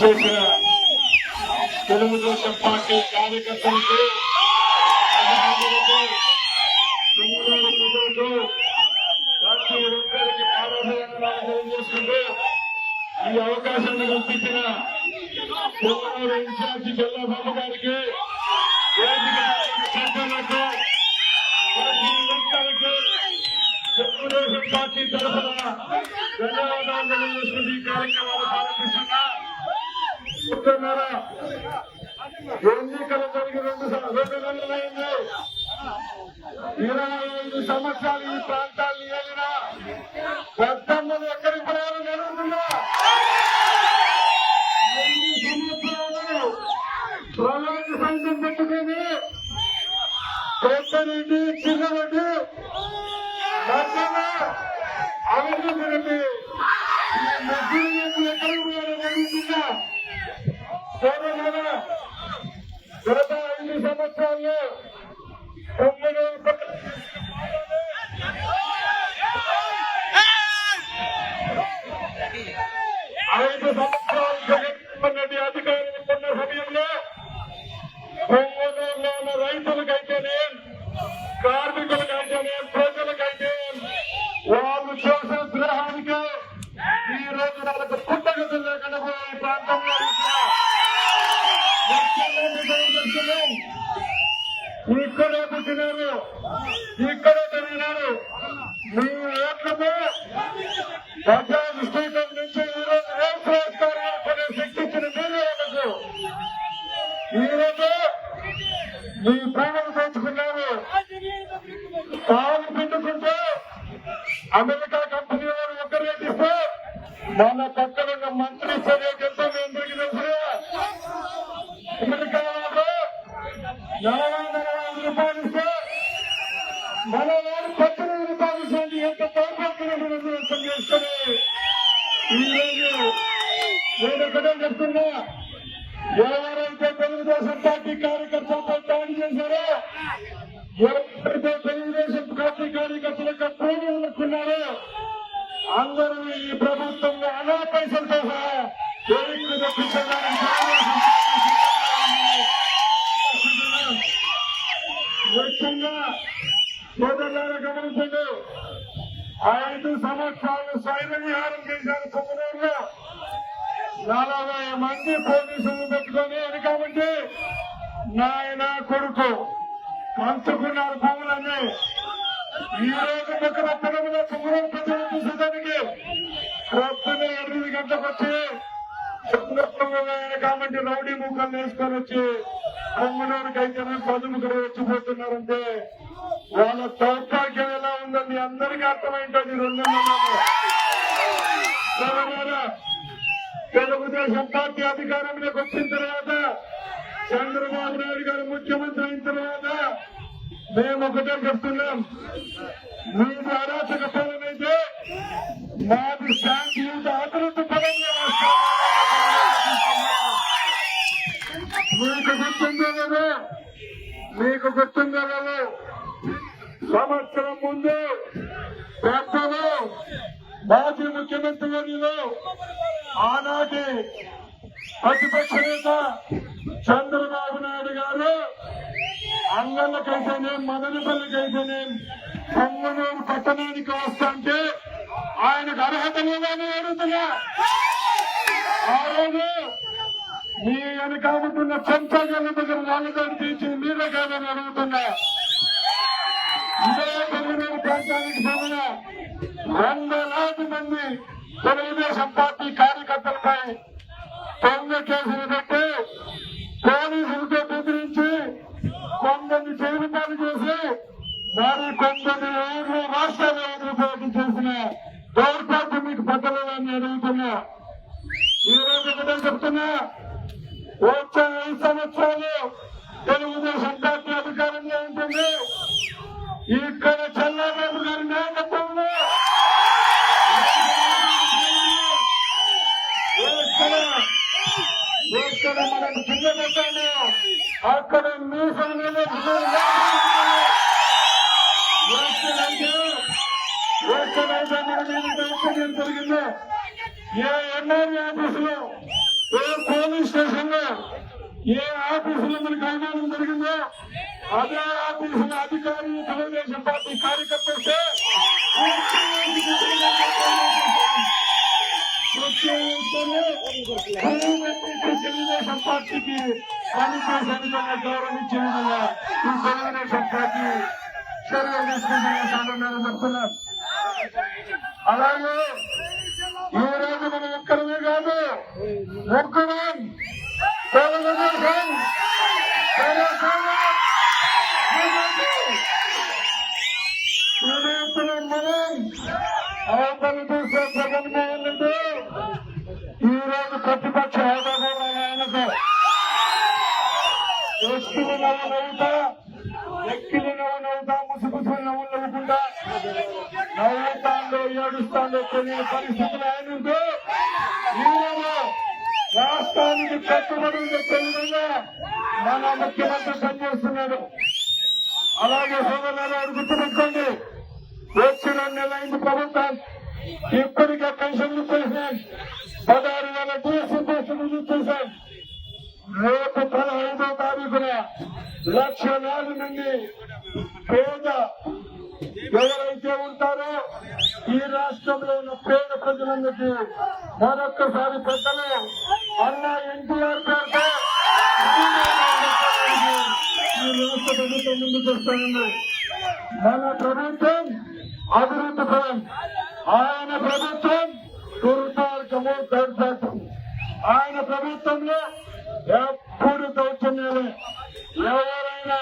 చేసిన తెలుగుదేశం పార్టీ కార్యకర్తలకు ప్రతి ఒక్కరికి పాదాభివందనాలు ఈ అవకాశాన్ని కల్పించిన పొంగనూరు ఇన్ఛార్జి చల్లబాబు గారికి సభ్యులకు తెలుగుదేశం పార్టీ తరఫున ధన్యవాదాలు తెలియజేసుకుంటూ ఈ కార్యక్రమాన్ని ప్రారంభిస్తున్నా. చెప్తున్నారా ఎన్నికలు జరిగి రెండు రెండు నెలలైంది ఇరవై ఐదు సంవత్సరాలు ఈ ప్రాంతాన్ని ఏలినా? పెద్దమ్మలు ఎక్కడికి పోయారో జరుగుతుందా ఐదు సంవత్సరాలు పెట్టుకుని పెద్దరెడ్డి చిన్నరెడ్డి అభివృద్ధి రెడ్డి ఈ ముగ్గురు ఎక్కడికి పోయారో జరుగుతుందా సోదరులారా, గత ఐదు సంవత్సరాల్లో తొమ్మిది ఐదు సంవత్సరాలు జగన్మోహన్ రెడ్డి అధికారులు ఉన్న సమయంలో పొంగనూరులో ఉన్న రైతులకైతేనే కార్మికులకైతేనే ప్రజలకైతే వాళ్ళు చేసిన ద్రోహానికి ఈ రోజు వాళ్ళకు పుట్టగతులు లేకుండా ఈ ప్రాంతంలో. ఇక్కడే పుట్టినారు ఇక్కడే పెరిగినారు మీ ఓట్లతో ప్రజాజ్ స్పీకర్ నుంచి ఈరోజు రేపు రాజకారణాలు కొనే శక్తి ఇచ్చిన మీరే వాళ్ళకు ఈరోజు మీ ప్రేమను పెంచుకున్నారు పాలు పిండుకుంటూ అమెరికా కంపెనీ వారు ఒక రేటు మన పక్కన ఉన్న మంత్రి చర్యకెంతో మీ అందరికీ తెలుసు రూపాయలు ఇస్తే మన వారు పద్దెనిమిది రూపాయలు ఎంత తోడ్పడుతున్నట్టు చేసుకొని ఈరోజు నేను ఒకటే చెప్తున్నా. ఎవరైతే తెలుగుదేశం పార్టీ కార్యకర్తలపై దాడి చేశారో ఎవరైతే తెలుగుదేశం పార్టీ కార్యకర్తలకు ప్రేమికున్నారో అందరూ ఈ ప్రభుత్వంలో అనా పైసలతో సహా జైలుకు ముఖ్యంగా సోదరులారా గమనించండి ఐదు సంవత్సరాలు స్వైర విహారం చేశారు కుమ్మనూరులో నలభై మంది పోలీసులు పెట్టుకొని వెనకామంటే నాయన కొడుకు పంచుకున్నారు భూములన్నీ. ఈ రోజు పక్కన పొలంలో కుమ్మరం ప్రజలు చూసేదానికి పొద్దున్న ఎనిమిది గంటలకు వచ్చి కాబట్టి రౌడీ ముఖాలు వేసుకొని వచ్చి కొమ్మనూరుకి అయితేనే పదుముకుడు వచ్చిపోతున్నారంటే వాళ్ళ దౌర్భాగ్యం ఎలా ఉందో మీ అందరికీ అర్థమైంటుంది రెండు తెలుగుదేశం పార్టీ అధికారంలోకి వచ్చిన తర్వాత చంద్రబాబు నాయుడు గారు ముఖ్యమంత్రి అయిన తర్వాత మేము ఒకటే చెప్తున్నాం. మీరు అరాచక పాలనైతే అయితే మాది శాంతియుత అభివృద్ధి గుర్తుందో మీకు గుర్తుందో కదా సంవత్సరం ముందు పెద్దలు మాజీ ముఖ్యమంత్రి వర్యులు ఆనాటి ప్రతిపక్ష నేత చంద్రబాబు నాయుడు గారు అంగళ్ళకైతేనే మదనపల్లికైతేనే పొంగనూరు పట్టణానికి వస్తాంటే ఆయనకు అర్హత లేదని అడుగుతున్నా. ఆ రోజు మీ వెనకాముతున్న చెంచాగల దగ్గర వాళ్ళతో తీసి మీరే కాదని అడుగుతున్నా. ఇదే పొంగనూరు ప్రాంతానికి చెందిన వందలాది మంది తెలుగుదేశం పార్టీ కార్యకర్తలపై దొంగ కేసులు పెట్టి పోలీసులతో బెదిరించి కొందరిని జైలు పాలు చేసి మరి కొందరి ఊర్లు రాష్ట్రాలు వదిలిపోటీ చేసిన దౌర్భాగ్యం మీకు పట్టలేదని అడుగుతున్నా. ఈ రోజు ఒకటే చెప్తున్నా. వచ్చే ఐదు సంవత్సరాలు తెలుగుదేశం పార్టీ అధికారంలో ఉంటుంది. ఇక్కడ చంద్రబాబు గారి నాయకత్వంలో ఎక్కడ మనం కింద పెట్టాలి అక్కడ మీసం మీద ఎక్కడంటే జరిగిందో ఏ ఎన్ఆర్ఏ ఆఫీసులో ఏ పోలీస్ స్టేషన్లో ఏ ఆఫీసులో మనకు అవమానం జరిగిందో అదే ఆఫీసుల అధికారి తెలుగుదేశం పార్టీ కార్యకర్త వస్తే తెలుగుదేశం పార్టీకి పనిచేసే విధంగా గౌరవించే విధంగా ఈ తెలుగుదేశం పార్టీ చర్యలు తీసుకుంటున్న సందర్భంగా చెప్తున్నారు అలాగే ఈ రోజు మనం ఒక్కరమే కాదు ముగ్గురం తెలుగుదేశం మనం అవతల చూసే జగన్మోహన్ రెడ్డి ఈ రోజు ప్రతిపక్ష హోదా కూడా ఆయనకు వ్యక్తులు నవ్వు నవ్వుతా వ్యక్తులు నవ్వు నవ్వుతా ముసుగుసు నవ్వు నవ్వుకుంటా నవ్వుతాండో ఏడుస్తాండో తెలియని పరిస్థితులు ఆయనకు ఈరోజు రాష్ట్రానికి కట్టుబడి చెప్పే విధంగా మన ముఖ్యమంత్రి పనిచేస్తున్నాడు. అలాగే సోదరులు గుర్తుపెట్టుకోండి. వచ్చిన నెల అయింది ప్రభుత్వం. ఇప్పటికే పెన్షన్లు చేశాం పదహారు వేల డిఎస్సీ పెన్షన్లు చేశాం. రేపు పదహైదో తారీఖున లక్ష నాలుగు నుండి పేద ఎవరైతే ఉంటారో ఈ రాష్ట్రంలో ఉన్న పేద ప్రజలందరికీ మరొక్కసారి పెద్దలు అన్న ఎన్టీఆర్ పేరుతో రాష్ట్ర ప్రభుత్వం ముందుకు వస్తానండి మన ప్రభుత్వం అభివృద్ధి పరం. ఆయన ప్రభుత్వం దుర్మార్గము దౌర్జాతం ఆయన ప్రభుత్వంలో ఎప్పుడు దౌర్జన్యాలే. ఎవరైనా